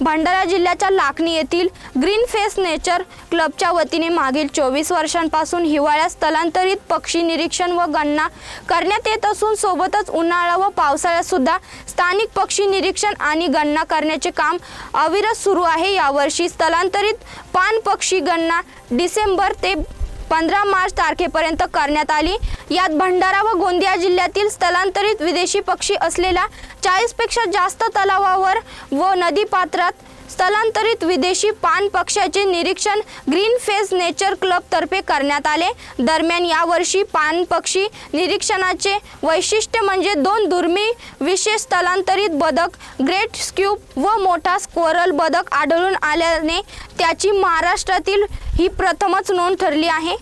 भंडारा जिल्ह्याच्या लाखणी येथील green face nature क्लबच्या वतीने मागील चोवीस वर्षांपासून हिवाळ्यात स्थलांतरित पक्षी निरीक्षण व गणना करण्यात येत असून सोबतच उन्हाळा व पावसाळ्यात सुद्धा स्थानिक पक्षी निरीक्षण आणि गणना करण्याचे काम अविरत सुरू आहे. यावर्षी स्थलांतरित पान पक्षी गणना डिसेंबर ते पंधरा मार्च तारखेपर्यंत करण्यात आली. यात भंडारा व गोंदिया जिल्ह्यातील स्थलांतरित विदेशी पक्षी असलेल्या चाळीसपेक्षा जास्त तलावावर व नदीपात्रात स्थलांतरित विदेशी पान पक्ष्याचे निरीक्षण ग्रीन फेस नेचर क्लब तर्फे करण्यात आले. दरम्यान यावर्षी पान पक्षी निरीक्षणाचे वैशिष्ट्य म्हणजे दोन दुर्मिळ विशेष स्थलांतरित बदक ग्रेट स्क्यूब व मोठा स्कोरल बदक आढळून आल्याने त्याची महाराष्ट्रातील ही प्रथमच नोंद ठरली आहे.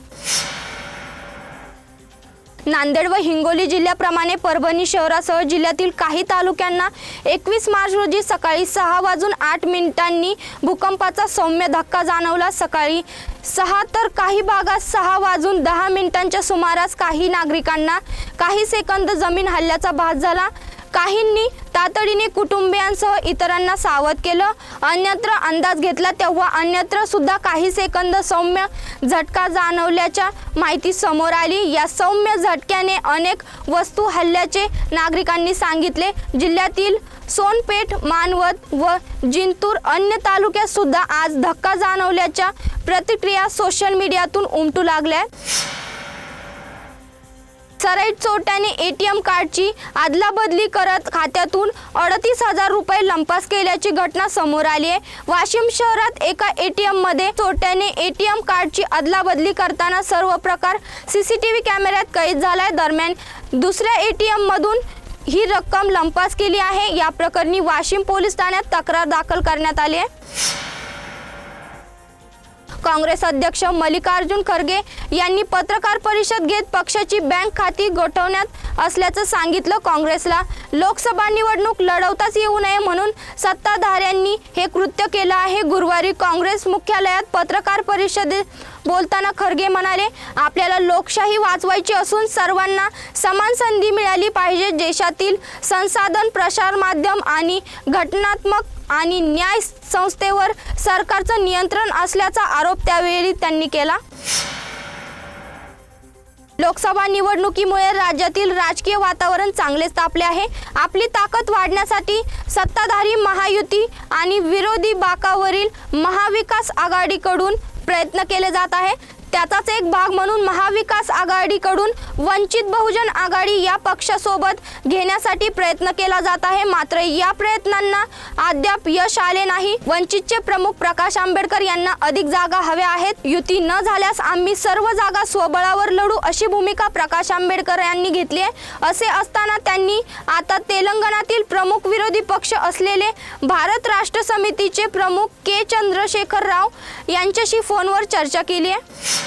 नांदेड व हिंगोली जिल्ह्याप्रमाणे परभणी शहरासह जिल्ह्यातील काही तालुक्यांना एकवीस मार्च रोजी सकाळी सहा वाजून आठ मिनिटांनी भूकंपाचा सौम्य धक्का जाणवला. सकाळी सहा तर काही भागात सहा वाजून दहा मिनिटांच्या सुमारास काही नागरिकांना काही सेकंद जमीन हल्ल्याचा भास झाला. काहींनी तातडीने कुटुंबियांसह इतरांना सावध केलं. अन्यत्र अंदाज घेतला तेव्हा अन्यत्र सुद्धा काही सेकंद सौम्य झटका जाणवल्याच्या माहिती समोर आली. या सौम्य झटक्याने अनेक वस्तू हल्ल्याचे नागरिकांनी सांगितले. जिल्ह्यातील सोनपेठ मानवत व जिंतूर अन्य तालुक्यात सुद्धा आज धक्का जाणवल्याच्या प्रतिक्रिया सोशल मीडियातून उमटू लागल्या. सराईत चोरट्याने एटीएम कार्डची अदलाबदली करत खात्यातून अडतीस हजार रुपये लंपास केल्याची घटना समोर आली आहे. वाशिम शहरात एका एटीएममध्ये चोरट्याने एटीएम कार्डची अदलाबदली करताना सर्व प्रकार सीसीटीव्ही कॅमेऱ्यात कैद झालाय. दरम्यान दुसऱ्या एटीएम मधून ही रक्कम लंपास केली आहे. या प्रकरणी वाशिम पोलीस ठाण्यात तक्रार दाखल करण्यात आली आहे. काँग्रेस अध्यक्ष मल्लिकार्जुन खरगे यांनी पत्रकार परिषद घेत पक्षाची बँक खाती गोठवण्यात असल्याचं सांगितलं काँग्रेसला. लोकसभा निवडणूक लढवताच येऊ नये म्हणून सत्ताधाऱ्यांनी हे कृत्य केलं आहे. गुरुवारी काँग्रेस मुख्यालयात पत्रकार परिषदेत बोलताना खरगे म्हणाले आपल्याला लोकशाही वाचवायची असून सर्वांना समान संधी मिळाली पाहिजे. देशातील संसाधन प्रसार माध्यम आणि घटनात्मक आणि न्याय संस्थेवर सरकारचं नियंत्रण असल्याचा आरोप त्यावेळी त्यांनी केला. लोकसभा निवडणुकीमुळे राज्यातील राजकीय वातावरण चांगलेच तापले आहे. आपली ताकद वाढण्यासाठी सत्ताधारी महायुती आणि विरोधी बाकावरील महाविकास आघाडीकडून प्रयत्न केले जात आहे. त्याचाच एक भाग म्हणून महाविकास आघाडीकडून वंचित बहुजन आघाडी या पक्षासोबत घेण्यासाठी प्रयत्न केला जात आहे. मात्र या प्रयत्नांना अद्याप यश आले नाही. वंचितचे प्रमुख प्रकाश आंबेडकर यांना अधिक जागा हव्या आहेत. युती न झाल्यास आम्ही सर्व जागा स्वबळावर लढू अशी भूमिका प्रकाश आंबेडकर यांनी घेतली आहे. असे असताना त्यांनी आता तेलंगणातील प्रमुख विरोधी पक्ष असलेले भारत राष्ट्र समितीचे प्रमुख के चंद्रशेखर राव यांच्याशी फोनवर चर्चा केली आहे.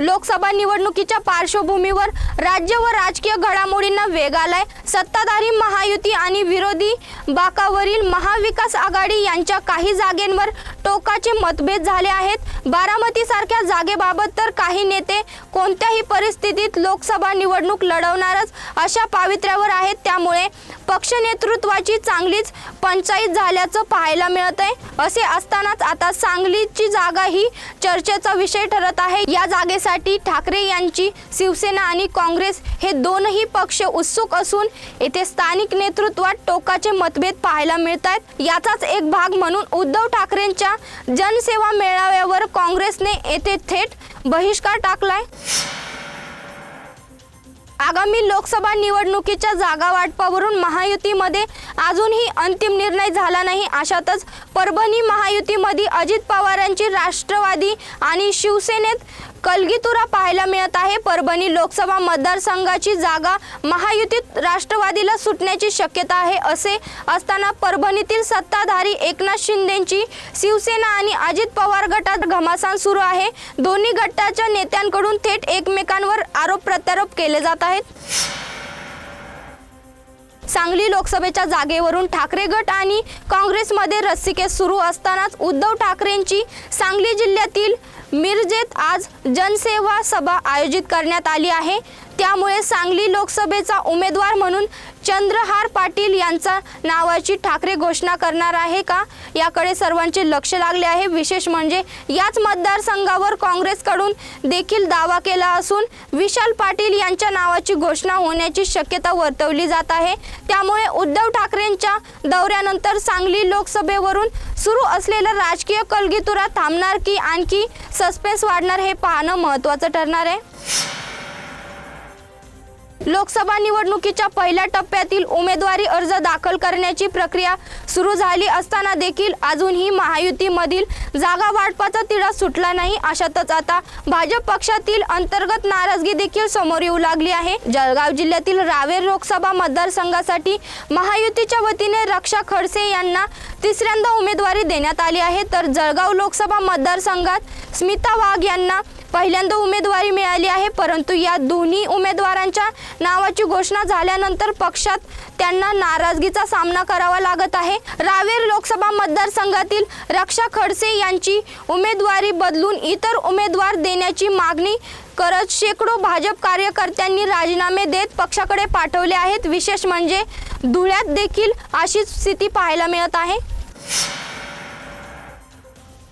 लोकसभा निवडणुकीच्या पार्श्वभूमीवर राज्य व राजकीय घडामोडींना वेग आलाय. सत्ताधारी महायुती आणि विरोधी बाकावरील महाविकास आघाडी यांच्या काही जागेंवर टोकाचे मतभेद झाले आहेत. बारामती सारख्या जागेबाबत तर काही नेते कोणत्याही परिस्थितीत लोकसभा निवडणूक लढवणारच अशा पावित्र्यावर आहेत. त्यामुळे पक्ष नेतृत्वाची चांगलीच पंचायत झाल्याचं पाहायला मिळत आहे असे असतानाच आता सांगलीची जागा ही चर्चेचा विषय ठरत आहे. या जागेसाठी ठाकरे यांची शिवसेना आणि काँग्रेस हे दोनही पक्ष उत्सुक असून येथे स्थानिक नेतृत्वात टोकाचे मतभेद पाहायला मिळत आहेत याचाच एक भाग म्हणून उद्धव ठाकरेंच्या जनसेवा मेळाव्यावर काँग्रेसने येथे थेट बहिष्कार टाकलाय. आगामी लोकसभा निवडणुकीच्या जागा वाटपावरून महायुतीमध्ये अजूनही अंतिम निर्णय झाला नाही. अशातच परभणी महायुतीमध्ये अजित पवारांची राष्ट्रवादी आणि शिवसेनेत कलगीतुरा पाहायला मिळत आहे. परभणी लोकसभा मतदारसंघाची जागा महायुतीत राष्ट्रवादीला सुटण्याची शक्यता आहे असे असताना परभणीतील सत्ताधारी एकनाथ शिंदेंची शिवसेना आणि अजित पवार गटात घमासान सुरू आहे. दोन्ही गटाच्या नेत्यांकडून थेट एकमेकांवर आरोप प्रत्यारोप केले जात आहेत. सांगली लोकसभेच्या जागेवरून ठाकरे गट आणि काँग्रेसमध्ये रस्सीकेस सुरू असतानाच उद्धव ठाकरेंची सांगली जिल्ह्यातील मिरजेत आज जनसेवा सभा आयोजित करण्यात आली आहे. त्यामुळे सांगली लोकसभेचा उमेदवार म्हणून चंद्रहार पाटील यांचा नावाची ठाकरे घोषणा करणार आहे का? याकडे सर्वांचे लक्ष लागले आहे. विशेष म्हणजे याच मतदारसंघावर काँग्रेसकडून देखील दावा केला असून विशाल पाटील यांच्या नावाची घोषणा होण्याची शक्यता वर्तवली जात आहे. त्यामुळे उद्धव ठाकरेंच्या दौऱ्यानंतर सांगली लोकसभेवरून सुरू असलेला राजकीय कलगीतुरा थांबणार की आणखी सस्पेन्स वाढणार हे पाहणं महत्त्वाचं ठरणार आहे. लोकसभा निवडणुकीच्या पहिल्या टप्प्यातील उमेदवारी अर्ज दाखल करण्याची प्रक्रिया सुरू झाली असताना देखील अजूनही महायुतीमधील जागा वाटपाचा तिढा सुटला नाही. अशातच आता भाजप पक्षातील अंतर्गत नाराजगी देखील समोर येऊ लागली आहे. जळगाव जिल्ह्यातील रावेर लोकसभा मतदारसंघासाठी महायुतीच्या वतीने रक्षा खडसे यांना तिसऱ्यांदा उमेदवारी देण्यात आली आहे. तर जळगाव लोकसभा मतदारसंघात स्मिता वाघ यांना पहिल्यांदा उमेदवारी मिळाली आहे परंतु या दोन्ही उमेदवारांच्या नावाची घोषणा झाल्यानंतर पक्षात त्यांना नाराजगीचा सामना करावा लागत आहे. रावेर लोकसभा मतदारसंघातील रक्षा खडसे यांची उमेदवारी बदलून इतर उमेदवार देण्याची मागणी करत शेकडो भाजप कार्यकर्त्यांनी राजीनामे देत पक्षाकडे पाठवले आहेत. विशेष म्हणजे धुळ्यात देखील अशीच स्थिती पाहायला मिळत आहे.